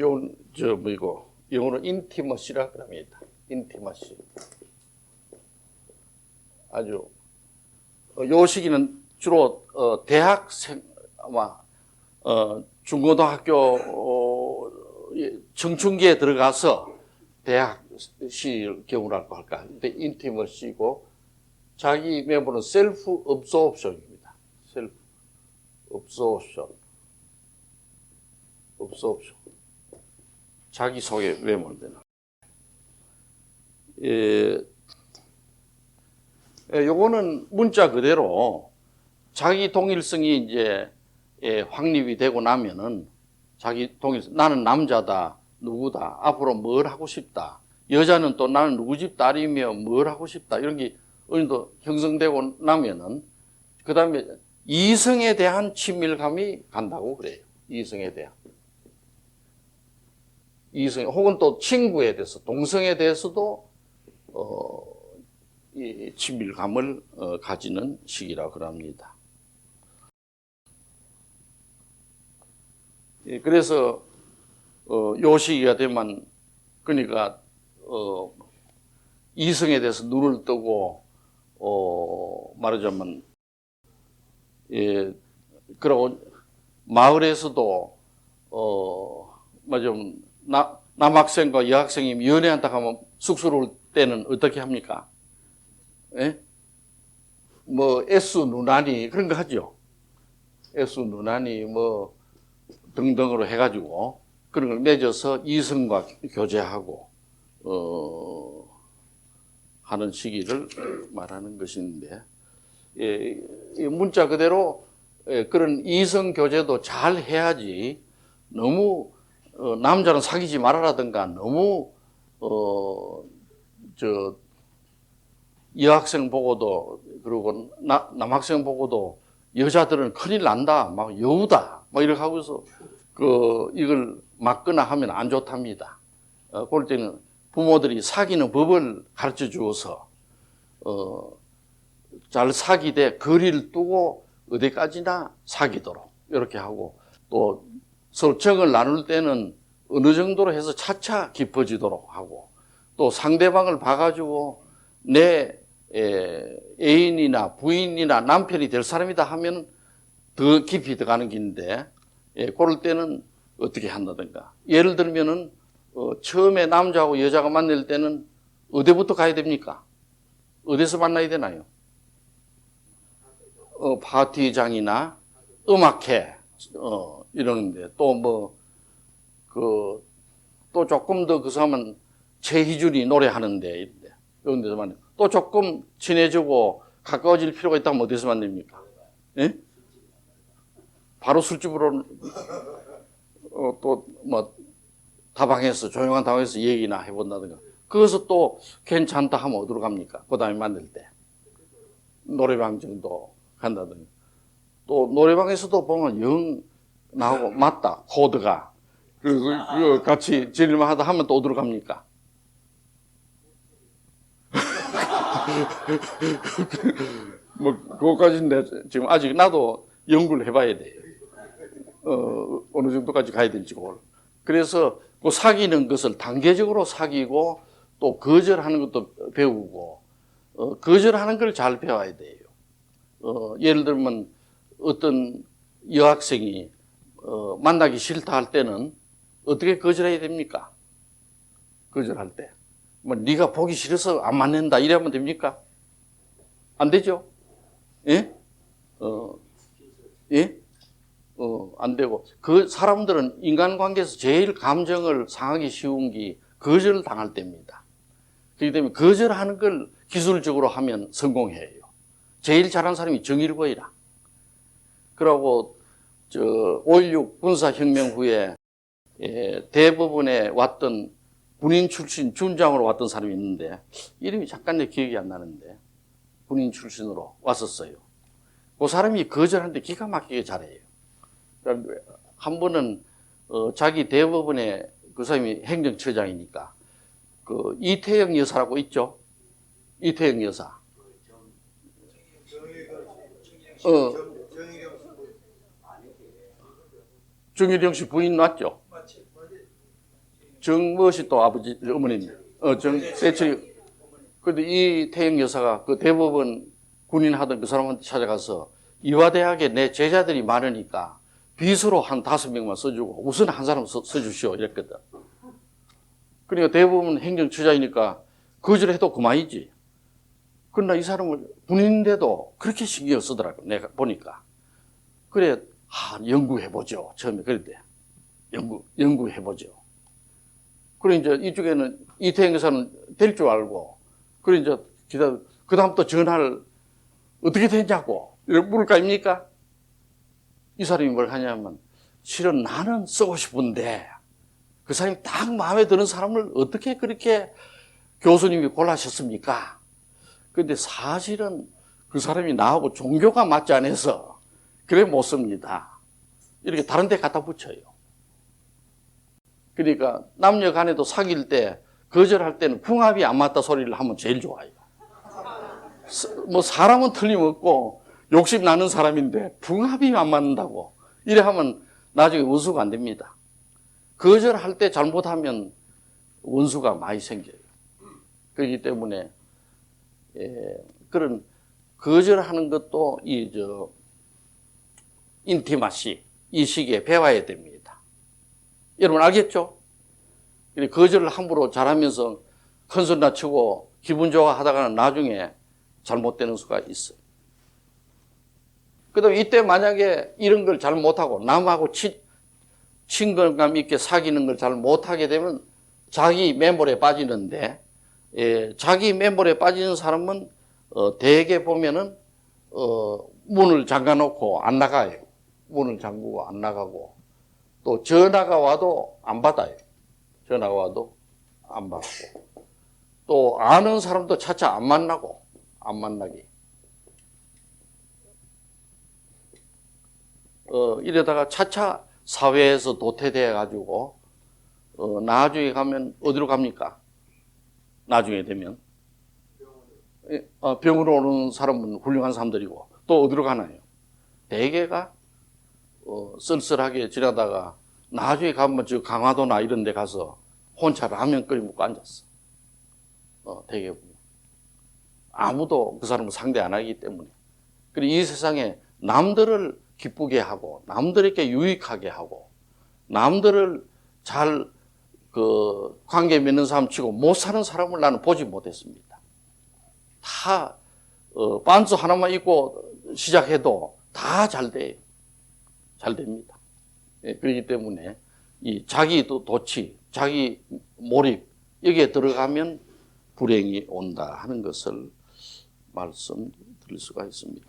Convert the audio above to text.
요건 저 뭐이고 영어로 인티머시라 그럽니다. 인티머시. 아주 어, 요 시기는 주로 어, 대학생 아마 어, 중고등학교 어, 예, 청춘기에 들어가서 대학 시 경우라고 할까. 근데 인티머시고 자기 메모는 셀프 업소옵션입니다. 셀프 업소옵션. 업소옵션. 자기 소개 메모되는. 예, 예, 요거는 문자 그대로 자기 동일성이 이제 예, 확립이 되고 나면은 자기 동일성 나는 남자다 누구다 앞으로 뭘 하고 싶다 여자는 또 나는 누구 집 딸이며 뭘 하고 싶다 이런 게 어느 정도 형성되고 나면은 그 다음에 이성에 대한 친밀감이 간다고 그래요. 이성에 대한 이성 혹은 또 친구에 대해서 동성에 대해서도 어, 이 친밀감을 어, 가지는 시기라 그럽니다. 예, 그래서 어, 요 시기가 되면 그러니까 어, 이성에 대해서 눈을 뜨고 어, 말하자면 예, 그리고 마을에서도 어, 말하자면 나, 남학생과 여학생이 연애한다 하면 쑥스러울 때는 어떻게 합니까? 예? 뭐 S 누나니 그런 거 하죠. S 누나니 뭐 등등으로 해가지고 그런 걸 맺어서 이성과 교제하고 어 하는 시기를 말하는 것인데 예, 이 문자 그대로 예, 그런 이성 교제도 잘 해야지 너무 어, 남자는 사귀지 말아라든가 너무 어 저 여학생 보고도 그리고 나, 남학생 보고도 여자들은 큰일 난다 막 여우다 막 이렇게 하고서 그 이걸 막거나 하면 안 좋답니다. 어, 그럴 때는 부모들이 사귀는 법을 가르쳐 주어서 어, 잘 사귀되 거리를 두고 어디까지나 사귀도록 이렇게 하고 또 서로 정을 나눌 때는 어느 정도로 해서 차차 깊어지도록 하고 또 상대방을 봐가지고 내 에, 애인이나 부인이나 남편이 될 사람이다 하면 더 깊이 들어가는 길인데 예, 그럴 때는 어떻게 한다든가 예를 들면은 어, 처음에 남자하고 여자가 만날 때는 어디부터 가야 됩니까? 어디서 만나야 되나요? 어, 파티장이나 음악회 어, 이러는데 또 뭐 그 또 조금 더 그 사람은 최희준이 노래하는데 이런데 이런 데서 만나 또 조금 친해지고 가까워질 필요가 있다면 어디서 만납니까? 예? 바로 술집으로 어, 또뭐 다방에서 조용한 다방에서 얘기나 해본다든가 그것을 또 괜찮다 하면 어디로 갑니까? 그 다음에 만날 때 노래방 정도 간다든가 또 노래방에서도 보면 영 나오고 맞다 코드가 그, 그, 그 같이 지낼만 하다 하면 또 어디로 갑니까? 뭐 그거까지는 지금 아직 나도 연구를 해봐야 돼요. 어, 어느 정도까지 가야 될지 그걸. 그래서 그 사귀는 것을 단계적으로 사귀고 또 거절하는 것도 배우고 어, 거절하는 걸 잘 배워야 돼요. 어, 예를 들면 어떤 여학생이 어, 만나기 싫다 할 때는 어떻게 거절해야 됩니까? 거절할 때. 뭐 네가 보기 싫어서 안 만난다 이러면 됩니까? 안 되죠? 예? 어, 예? 어, 안 되고 그 사람들은 인간관계에서 제일 감정을 상하기 쉬운 게 거절을 당할 때입니다. 그렇기 때문에 거절하는 걸 기술적으로 하면 성공해요. 제일 잘하는 사람이 정일거이라. 그러고 저5.16 군사혁명 후에 예, 대법원에 왔던 군인 출신 준장으로 왔던 사람이 있는데 이름이 잠깐 내 기억이 안 나는데 군인 출신으로 왔었어요. 그 사람이 거절하는데 기가 막히게 잘해요. 그러니까 한 번은 어, 자기 대법원에 그 사람이 행정처장이니까 그 이태영 여사라고 있죠. 이태영 여사. 어, 정일영 씨 부인 맞죠? 정무엇이 또 아버지 어머님 어 정 세철이 근데 이 태영 여사가 그 대법원 군인 하던 그 사람한테 찾아가서 이화대학에 내 제자들이 많으니까 비서로 한 다섯 명만 써주고 우선 한 사람 써, 써주시오 이랬거든. 그러니까 대법원 행정처장이니까 거절해도 그만이지. 그러나 이 사람을 군인인데도 그렇게 신경 쓰더라고 내가 보니까. 그래 아, 연구해보죠. 처음에 그랬대. 연구, 연구해보죠. 그래, 이제 이쪽에는 이태영 여사는 될 줄 알고, 그래, 이제 기다, 그 다음 또 전화를 어떻게 이렇게 물을 거 아닙니까? 이 사람이 뭘 하냐면, 실은 나는 쓰고 싶은데, 그 사람이 딱 마음에 드는 사람을 어떻게 그렇게 교수님이 골라셨습니까? 근데 사실은 그 사람이 나하고 종교가 맞지 않아서, 그래 못 씁니다. 이렇게 다른 데 갖다 붙여요. 그러니까 남녀 간에도 사귈 때 거절할 때는 궁합이 안 맞다 소리를 하면 제일 좋아요. 스- 뭐 사람은 틀림없고 욕심 나는 사람인데 궁합이 안 맞는다고 이래 하면 나중에 원수가 안 됩니다. 거절할 때 잘못하면 원수가 많이 생겨요. 그렇기 때문에 예, 그런 거절하는 것도 이저 인티마시 이 시기에 배워야 됩니다. 여러분 알겠죠? 거절을 함부로 잘하면서 큰 소리 낮추고 기분 좋아 하다가는 나중에 잘못되는 수가 있어요. 그 다음에 이때 만약에 이런 걸 잘 못하고 남하고 치, 친근감 있게 사귀는 걸 잘 못하게 되면 자기 매몰에 빠지는데 예, 자기 매몰에 빠지는 사람은 어, 대개 보면은 어, 문을 잠가 놓고 안 나가요. 문을 잠그고 안 나가고 또 전화가 와도 안 받아요. 전화가 와도 안 받고 또 아는 사람도 차차 안 만나고 안 만나게 어, 이러다가 차차 사회에서 도태돼 가지고 어, 나중에 가면 어디로 갑니까? 나중에 되면 예, 어, 병으로 오는 사람은 훌륭한 사람들이고 또 어디로 가나요? 대개가 어, 쓸쓸하게 지나다가 나중에 가면 저 강화도나 이런 데 가서 혼자 라면 끓여 먹고 앉았어. 어, 대개 보면. 아무도 그 사람을 상대 안 하기 때문에. 그리고 이 세상에 남들을 기쁘게 하고, 남들에게 유익하게 하고, 남들을 잘, 그, 관계 맺는 사람 치고 못 사는 사람을 나는 보지 못했습니다. 다, 어, 반스 하나만 입고 시작해도 다 잘 돼요. 잘 됩니다. 예, 그렇기 때문에 이 자기 도- 도취, 자기 몰입 여기에 들어가면 불행이 온다 하는 것을 말씀드릴 수가 있습니다.